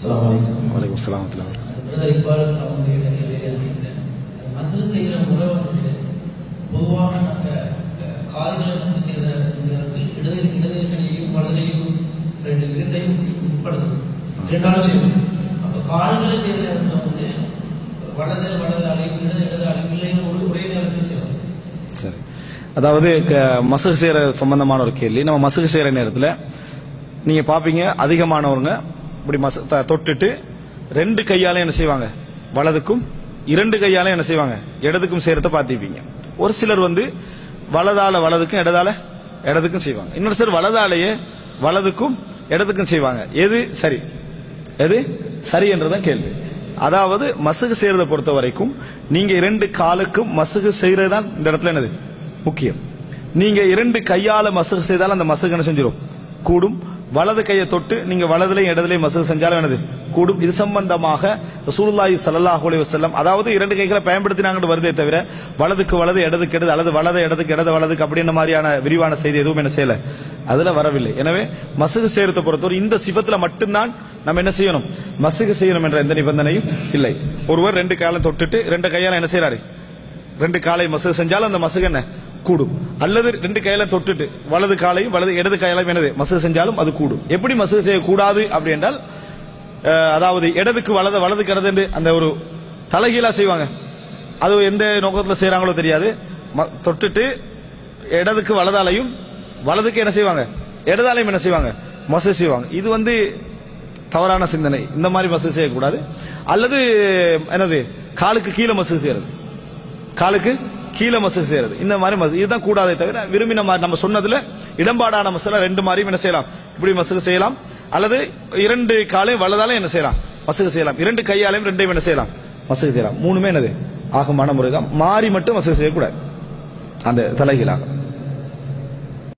வலைக்கம் சலாம் வரமத்துல்லாஹி பிரதர் இக்பால் அவங்க கிட்ட கேள்வி கேட்கிறேன் மசூல் செய்கிற முறை வந்துட்டு பொதுவாக நாங்கள் கால்களை மசூல் செய்கிற நேரத்தில் இடது இடது கையையும் வலது கையும் ரெண்டு இரண்டையும் உட்படுத்தணும் இரண்டாலும் செய்யணும் அப்போ கால்களை செய்கிற நேரத்தில் வந்து வலது வலது அழைப்பு இடது இடது அழைப்பு இல்லைன்னு ஒரு ஒரே நேரத்தில் செய்யணும் சரி. அதாவது மசகு செய்யற சம்பந்தமான ஒரு கேள்வி. நம்ம மசகு செய்யற நேரத்துல நீங்க பாப்பீங்க அதிகமானவங்க இப்படி மச தொட்டுட்டு ரெண்டு கையால என்ன செய்வாங்க? வலதுக்கும் இரண்டு கையால என்ன செய்வாங்க? இடதுக்கும் செய்யறத பார்த்துப்பீங்க ஒரு சிலர் வந்து வலதால வலதுக்கும் இடதால இடதுக்கும் செய்வாங்க. இன்னொரு சிலர் வலதாலேயே வலதுக்கும் இடதுக்கும் செய்வாங்க. எது? சரி. எது? சரி என்றுதான் கேள்வி. அதாவது மசுகு செய்யறத பொறுத்த வரைக்கும் நீங்க இரண்டு காலுக்கும் மசுகு செய்யறது தான் இந்த இடத்துல என்னது? முக்கியம். நீங்க இரண்டு கையால மசுகு செய்தால் அந்த மசுகு என்ன செஞ்சிடும் கூடும். வலது கையை தொட்டு நீங்க வலதுலையும் இடதுலையும் மசுகு செஞ்சாலும் என்னது? கூடும். இது சம்பந்தமாக ரசூலுல்லாஹி சல்லாஹ் அலைஹி செல்லம் அதாவது இரண்டு கைகளை பயன்படுத்தினாங்கன்னு வருதே தவிர வலதுக்கு வலது இடதுக்கு இடது அல்லது வலது இடதுக்கு இடது வலதுக்கு அப்படின்ற மாதிரியான விரிவான செய்தி எதுவும் என்ன செய்யல. அதுல வரவில்லை. எனவே மசுகு செய்யறதை பொறுத்தவரை இந்த சிபத்துல மட்டும்தான் நம்ம என்ன செய்யணும்? மசுகு செய்யணும் என்ற எந்த நிபந்தனையும் இல்லை. ஒருவர் ரெண்டு காலம் தொட்டுட்டு ரெண்டு கையால என்ன செய்யறாரு ரெண்டு காலை மசுகு செஞ்சாலும் அந்த மசுகு என்ன? கூடும். அல்லது ரெண்டு கையில தொட்டுட்டு வலது காலையும் வலது இடது கையாலையும் என்னது? மசுகு செஞ்சாலும் அது கூடும். எப்படி மசுகு செய்யக்கூடாது அப்படி என்றால் அதாவது இடதுக்கு வலது வலது கிடது என்று அந்த ஒரு தலைகீழா செய்வாங்க. அது எந்த நோக்கத்தில் செய்யறாங்களோ தெரியாது. ம- தொட்டுட்டு இடதுக்கு வலதாலையும் வலதுக்கு என்ன செய்வாங்க? இடதாலையும் என்ன செய்வாங்க? மசூ செய்வாங்க. இது வந்து தவறான சிந்தனை. இந்த மாதிரி மசூ செய்யக்கூடாது. அல்லது என்னது? காலுக்கு கீழே மசூ செய்யறது. காலுக்கு கீழே மசூ செய்யறது. இந்த மாதிரி மசூ இதுதான் கூடாதே தவிர விரும்பின மாதிரி நம்ம சொன்னதுல இடம்பாடான மசாலா ரெண்டு மாதிரியும் என்ன செய்யலாம்? இப்படி மசூ செய்யலாம். அல்லது இரண்டு காலையும் வலதாலையும் என்ன செய்யலாம்? மசூ செய்யலாம். இரண்டு கையாலையும் ரெண்டையும் என்ன செய்யலாம்? மசூ செய்யலாம். மூணுமே என்னது? ஆகமான முறைதான். மாறி மட்டும் மசூ செய்யக்கூடாது. அந்த தலைகீழாக.